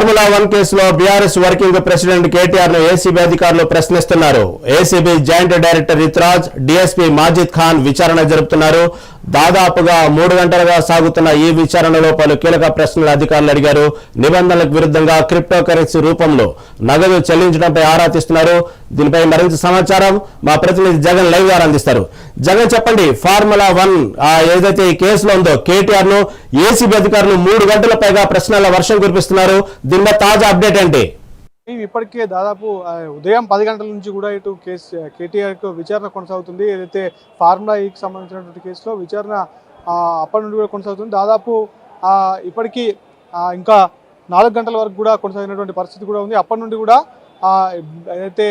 Formula one కేసులో BRS working president కేటీఆర్ను ACB అధికారులు ప్రశ్నిస్తున్నారు. ACB joint director Ritraj DSP Majid Khan విచారణ జరుపుతున్నారు. దాదాపుగా మూడు గంటలుగా సాగుతున్న ఈ విచారణలో పలు కీలక ప్రశ్నలు అధికారులు అడిగారు. నిబంధనలకు విరుద్ధంగా క్రిప్టో కరెన్సీ రూపంలో నగదు చెల్లించడంపై ఆరా తీస్తున్నారు. దీనిపై మరింత సమాచారం మా ప్రతినిధి జగన్ లైవ్ ద్వారా అందిస్తారు. జగన్ చెప్పండి ఫార్ములా వన్ ఆ, ఏదైతే ఈ కేసులో ఉందో కేటీఆర్ను ఏసీబీ అధికారులు మూడు గంటల పైగా ప్రశ్నల వర్షం కురిపిస్తున్నారు. దీనిపై తాజా అప్డేట్ ఏంటి? ఇప్పటికే దాదాపు ఉదయం పది గంటల నుంచి కూడా ఇటు కేసు కేటీఆర్కు విచారణ కొనసాగుతుంది. ఏదైతే ఫార్ములా ఈకి సంబంధించినటువంటి కేసులో విచారణ అప్పటి నుండి కూడా కొనసాగుతుంది. దాదాపు ఇప్పటికీ ఇంకా నాలుగు గంటల వరకు కూడా కొనసాగినటువంటి పరిస్థితి కూడా ఉంది. అప్పటి నుండి కూడా ఏదైతే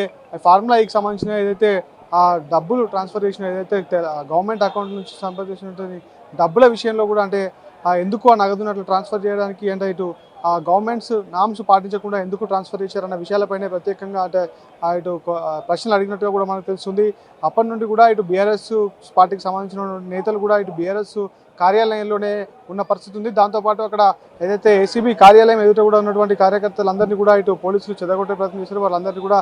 ఫార్ములా ఈకి సంబంధించిన ఏదైతే ఆ డబ్బులు ట్రాన్స్ఫర్ చేసిన ఏదైతే గవర్నమెంట్ అకౌంట్ నుంచి సంపాదించినటువంటి డబ్బుల విషయంలో కూడా అంటే ఎందుకు ఆ నగదును అట్లా ట్రాన్స్ఫర్ చేయడానికి అంటే ఇటు గవర్నమెంట్స్ నామ్స్ పాటించకుండా ఎందుకు ట్రాన్స్ఫర్ చేశారన్న విషయాలపైనే ప్రత్యేకంగా అంటే ఇటు ప్రశ్నలు అడిగినట్టుగా కూడా మనకు తెలుస్తుంది. అప్పటి నుండి కూడా ఇటు బీఆర్ఎస్ పార్టీకి సంబంధించిన నేతలు కూడా ఇటు బీఆర్ఎస్ కార్యాలయంలోనే ఉన్న పరిస్థితి ఉంది. దాంతోపాటు అక్కడ ఏదైతే ఏసీబీ కార్యాలయం ఎదుట కూడా ఉన్నటువంటి కార్యకర్తలందరినీ కూడా ఇటు పోలీసులు చెదగొట్టే ప్రయత్నం చేశారు. వాళ్ళందరినీ కూడా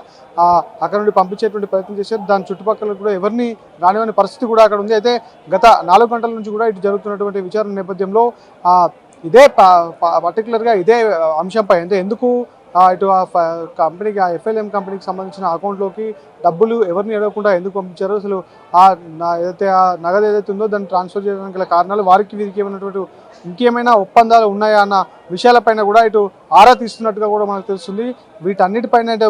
అక్కడ నుండి పంపించేటువంటి ప్రయత్నం చేశారు. దాని చుట్టుపక్కల కూడా ఎవరిని రానివని పరిస్థితి కూడా అక్కడ ఉంది. అయితే గత నాలుగు గంటల నుంచి కూడా ఇటు జరుగుతున్నటువంటి విచారణ నేపథ్యంలో ఇదే ప- పర్టికులర్గా ఇదే అంశంపై అంటే ఎందుకు ఇటు ఆ ఫ- కంపెనీకి ఆ ఎఫ్ఎల్ఎం కంపెనీకి సంబంధించిన అకౌంట్లోకి డబ్బులు ఎవరిని అడగకుండా ఎందుకు పంపించారు? అసలు ఆ ఏదైతే ఆ నగదు ఏదైతే ఉందో దాన్ని ట్రాన్స్ఫర్ చేయడానికి గల కారణాలు వారికి వీరికి ఏమైనటువంటి ఇంకేమైనా ఒప్పందాలు ఉన్నాయా అన్న విషయాలపైన కూడా ఇటు ఆరా తీస్తున్నట్టుగా కూడా మనకు తెలుస్తుంది. వీటన్నిటిపైన ఇటు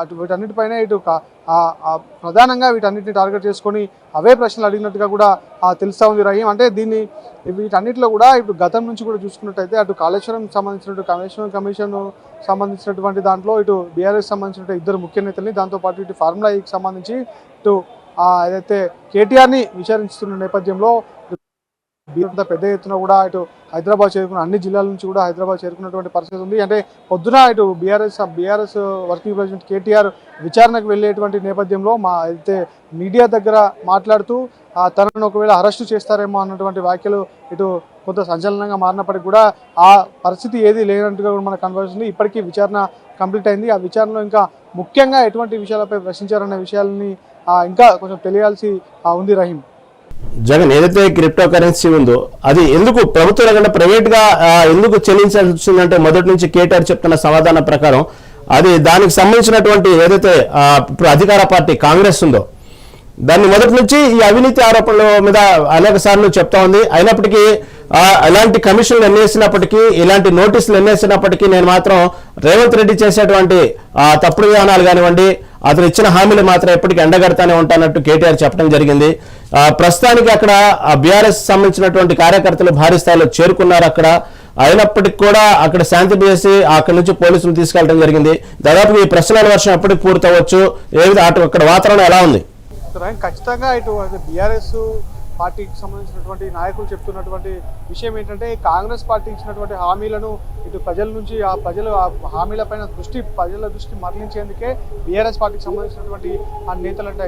అటు వీటన్నిటిపైన ఇటు ప్రధానంగా వీటన్నిటిని టార్గెట్ చేసుకొని అవే ప్రశ్నలు అడిగినట్టుగా కూడా తెలుస్తూ ఉంది రహీం. అంటే దీన్ని వీటన్నిటిలో కూడా ఇప్పుడు గతం నుంచి కూడా చూసుకున్నట్టయితే అటు కాళేశ్వరం సంబంధించినట్టు కమిషన్ కమిషన్ సంబంధించినటువంటి దాంట్లో ఇటు బీఆర్ఎస్ సంబంధించిన ఇద్దరు ముఖ్య నేతల్ని దాంతోపాటు ఇటు ఫార్ములా ఈకి సంబంధించి ఇటు ఏదైతే కేటీఆర్ని విచారిస్తున్న నేపథ్యంలో అంతా పెద్ద ఎత్తున కూడా ఇటు హైదరాబాద్ చేరుకున్న అన్ని జిల్లాల నుంచి కూడా హైదరాబాద్ చేరుకున్నటువంటి పరిస్థితి ఉంది. అంటే పొద్దున ఇటు BRS BRS working president KTR విచారణకు వెళ్ళేటువంటి నేపథ్యంలో మా అయితే మీడియా దగ్గర మాట్లాడుతూ ఆ, తనను ఒకవేళ అరెస్టు చేస్తారేమో అన్నటువంటి వ్యాఖ్యలు ఇటు కొంత సంచలనంగా మారినప్పటికీ కూడా ఆ పరిస్థితి ఏది లేనట్టుగా కూడా మనకు కనబడుతుంది. ఇప్పటికీ విచారణ కంప్లీట్ అయింది. ఆ విచారణలో ఇంకా ముఖ్యంగా ఎటువంటి విషయాలపై ప్రశ్నించారనే విషయాలని ఇంకా కొంచెం తెలియాల్సి ఉంది రహీం. జగన్ ఏదైతే క్రిప్టో కరెన్సీ ఉందో అది ఎందుకు ప్రభుత్వ రంగంలో ప్రైవేట్గా ఎందుకు చెల్లించాల్సి వచ్చిందంటే మొదటి నుంచి కేటీఆర్ చెప్తున్న సమాధానం ప్రకారం అది దానికి సంబంధించినటువంటి ఏదైతే ఇప్పుడు అధికార పార్టీ కాంగ్రెస్ ఉందో దాన్ని మొదటి నుంచి ఈ అవినీతి ఆరోపణల మీద అనేక సార్లు చెప్తా ఉంది. అయినప్పటికీ ఆ, ఎలాంటి కమిషన్లు ఎన్నేసినప్పటికీ ఇలాంటి నోటీసులు ఎన్నేసినప్పటికీ నేను మాత్రం రేవంత్ రెడ్డి చేసేటువంటి తప్పుడు విధానాలు కానివ్వండి అతను ఇచ్చిన హామీలు మాత్రం ఎప్పటికీ ఎండగడతానే ఉంటానట్టు కేటీఆర్ చెప్పడం జరిగింది. ప్రస్తుతానికి అక్కడ బీఆర్ఎస్ సంబంధించినటువంటి కార్యకర్తలు భారీ స్థాయిలో చేరుకున్నారు అక్కడ. అయినప్పటికీ కూడా అక్కడ శాంతి చేసి అక్కడ నుంచి పోలీసులు తీసుకెళ్ళడం జరిగింది. దాదాపు ఈ ప్రశ్నల వర్షం ఎప్పటికి పూర్తవచ్చు? ఏ విధంగా అటు అక్కడ వాతావరణం ఎలా ఉంది? ఖచ్చితంగా ఇటు బీఆర్ఎస్ పార్టీకి సంబంధించినటువంటి నాయకులు చెప్తున్నటువంటి విషయం ఏంటంటే కాంగ్రెస్ పార్టీ ఇచ్చినటువంటి హామీలను ఇటు ప్రజల నుంచి ఆ ప్రజలు ఆ హామీలపైన దృష్టి ప్రజల దృష్టి మరలించేందుకే బీఆర్ఎస్ పార్టీకి సంబంధించినటువంటి ఆ నేతలు అంటే.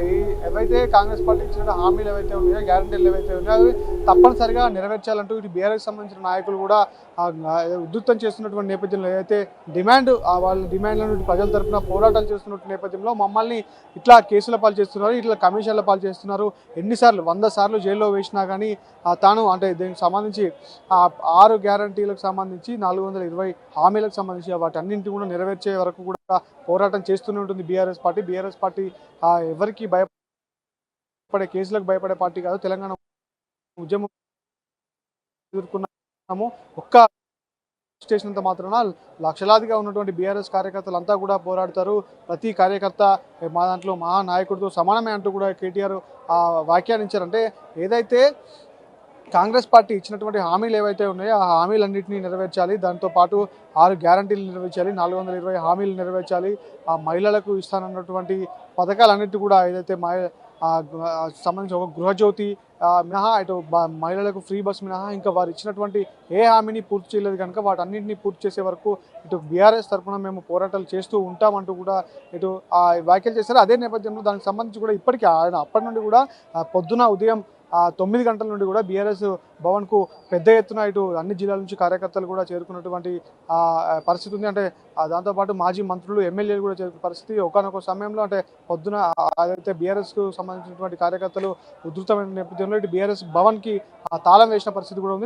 ఏవైతే కాంగ్రెస్ పార్టీ ఇచ్చిన హామీలు ఏవైతే ఉన్నాయో గ్యారంటీలు ఏవైతే ఉన్నాయో అవి తప్పనిసరిగా నెరవేర్చాలంటూ ఇటు బీఆర్ఎస్ సంబంధించిన నాయకులు కూడా ఆ, ఉధృతం చేస్తున్నటువంటి నేపథ్యంలో ఏదైతే డిమాండ్ వాళ్ళ డిమాండ్లను ప్రజల తరపున పోరాటాలు చేస్తున్న నేపథ్యంలో మమ్మల్ని ఇట్లా కేసుల పాలు చేస్తున్నారు ఇట్లా కమిషన్ల పాలు చేస్తున్నారు. ఎన్నిసార్లు? వంద సార్లు జైలు జైల్లో వేసినా కానీ తాను అంటే దీనికి సంబంధించి ఆరు గ్యారంటీలకు సంబంధించి నాలుగు వందల ఇరవై హామీలకు సంబంధించి వాటన్నింటిని కూడా నెరవేర్చే వరకు కూడా పోరాటం చేస్తూనే ఉంటుంది బీఆర్ఎస్ పార్టీ. బీఆర్ఎస్ పార్టీ ఆ, ఎవరికి భయపడే కేసులకు భయపడే పార్టీ కాదు. తెలంగాణ ఉద్యమం ఎదుర్కొన్నాము. ఒక్క స్టేషన్ అంతా మాత్రాన లక్షలాదిగా ఉన్నటువంటి బీఆర్ఎస్ కార్యకర్తలు అంతా కూడా పోరాడతారు. ప్రతి కార్యకర్త మా దాంట్లో మహానాయకుడితో సమానమే అంటూ కూడా కేటీఆర్ ఆ, వ్యాఖ్యానించారంటే ఏదైతే కాంగ్రెస్ పార్టీ ఇచ్చినటువంటి హామీలు ఏవైతే ఉన్నాయో ఆ హామీలన్నింటినీ నెరవేర్చాలి. దాంతో పాటు ఆరు గ్యారంటీలు నెరవేర్చాలి. నాలుగు వందల ఇరవై హామీలు నెరవేర్చాలి. ఆ మహిళలకు ఇస్తానన్నటువంటి పథకాలన్నిటి కూడా ఏదైతే సంబంధించి ఒక గృహజ్యోతి మినహా ఇటు మహిళలకు ఫ్రీ బస్ మినహా ఇంకా వారు ఇచ్చినటువంటి ఏ హామీని పూర్తి చేయలేదు కనుక వాటన్నింటినీ పూర్తి చేసే వరకు ఇటు బీఆర్ఎస్ తరఫున మేము పోరాటాలు చేస్తూ ఉంటామంటూ కూడా ఇటు ఆ వ్యాఖ్యలు చేశారు. అదే నేపథ్యంలో దానికి సంబంధించి కూడా ఇప్పటికీ ఆయన అప్పటి నుండి కూడా పొద్దున ఉదయం తొమ్మిది గంటల నుండి కూడా బీఆర్ఎస్ భవన్కు పెద్ద ఎత్తున ఇటు అన్ని జిల్లాల నుంచి కార్యకర్తలు కూడా చేరుకున్నటువంటి ఆ, పరిస్థితి ఉంది. అంటే దాంతోపాటు మాజీ మంత్రులు ఎమ్మెల్యేలు కూడా చేరుకున్న పరిస్థితి ఒకనొక సమయంలో అంటే పొద్దున ఆ, అదైతే బీఆర్ఎస్కు సంబంధించినటువంటి కార్యకర్తలు ఉధృతమైన నేపథ్యంలో ఇటు బీఆర్ఎస్ భవన్కి తాళం వేసిన పరిస్థితి కూడా ఉంది.